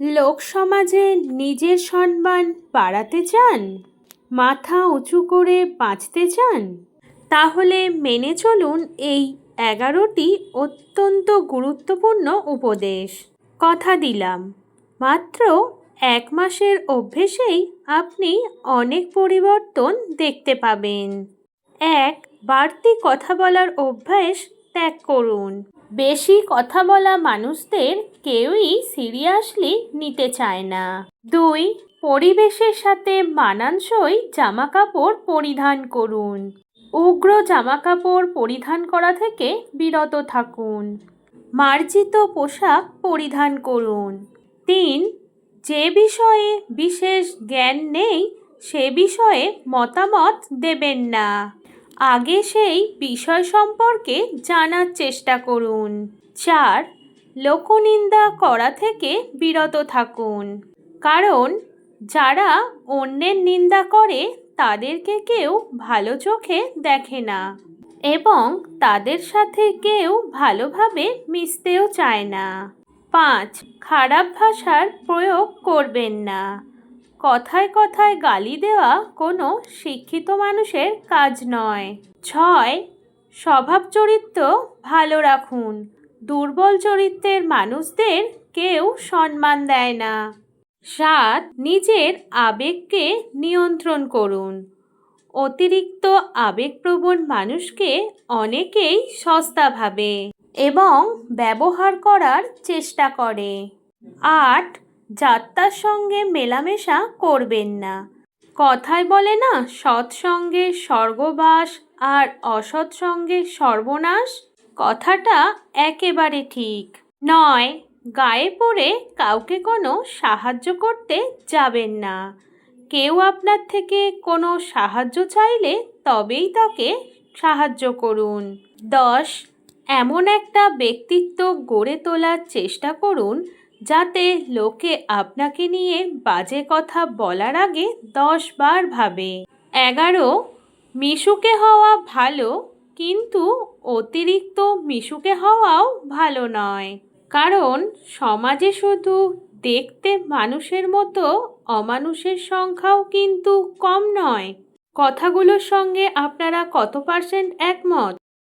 লোক সমাজে নিজের সম্মান বাড়াতে চান? মাথা উঁচু করে বাঁচতে চান? তাহলে মেনে চলুন এই এগারোটি অত্যন্ত গুরুত্বপূর্ণ উপদেশ। কথা দিলাম। মাত্র এক মাসের অভ্যেসেই আপনি অনেক পরিবর্তন দেখতে পাবেন। এক, বাড়তি কথা বলার অভ্যাস ত্যাগ করুন। বেশি কথা বলা মানুষদের কেউই সিরিয়াসলি নিতে চায় না। দুই, পরিবেশের সাথে মানানসই জামাকাপড় পরিধান করুন। উগ্র জামাকাপড় পরিধান করা থেকে বিরত থাকুন। মার্জিত পোশাক পরিধান করুন। তিন, যে বিষয়ে বিশেষ জ্ঞান নেই, সে বিষয়ে মতামত দেবেন না। আগে সেই বিষয় সম্পর্কে জানার চেষ্টা করুন। চার, লোকনিন্দা করা থেকে বিরত থাকুন। কারণ, যারা অন্যের নিন্দা করে, তাদেরকে কেউ ভালো চোখে দেখে না। এবং তাদের সাথে কেউ ভালোভাবে মিশতেও চায় না। পাঁচ, খারাপ ভাষার প্রয়োগ করবেন না। কথায় কথায় গালি দেওয়া কোনো শিক্ষিত মানুষের কাজ নয়। ছয়, স্বভাব চরিত্র ভালো রাখুন। দুর্বল চরিত্রের মানুষদের কেউ সম্মান দেয় না। সাত, নিজের আবেগকে নিয়ন্ত্রণ করুন। অতিরিক্ত আবেগপ্রবণ মানুষকে অনেকেই সস্তা ভাবে এবং ব্যবহার করার চেষ্টা করে। আট যাত্রার সঙ্গে মেলামেশা করবেন না। কথায় বলে না, সৎসঙ্গে স্বর্গবাস আর অসৎ সঙ্গে সর্বনাশ? কথাটা একেবারে ঠিক। নয়, গায়ে পড়ে কাউকে কোনো সাহায্য করতে যাবেন না। কেউ আপনার থেকে কোনো সাহায্য চাইলে তবেই তাকে সাহায্য করুন। দশ, এমন একটা ব্যক্তিত্ব গড়ে তোলার চেষ্টা করুন যাতে লোকে আপনাকে নিয়ে বাজে কথা বলার আগে দশ বার ভাবে। এগারো, মিশুকে হওয়া ভালো, কিন্তু অতিরিক্ত মিশুকে হওয়াও ভালো নয়। কারণ সমাজে শুধু দেখতে মানুষের মতো অমানুষের সংখ্যাও কিন্তু কম নয়। কথাগুলোর সঙ্গে আপনারা কত পার্সেন্ট একমত?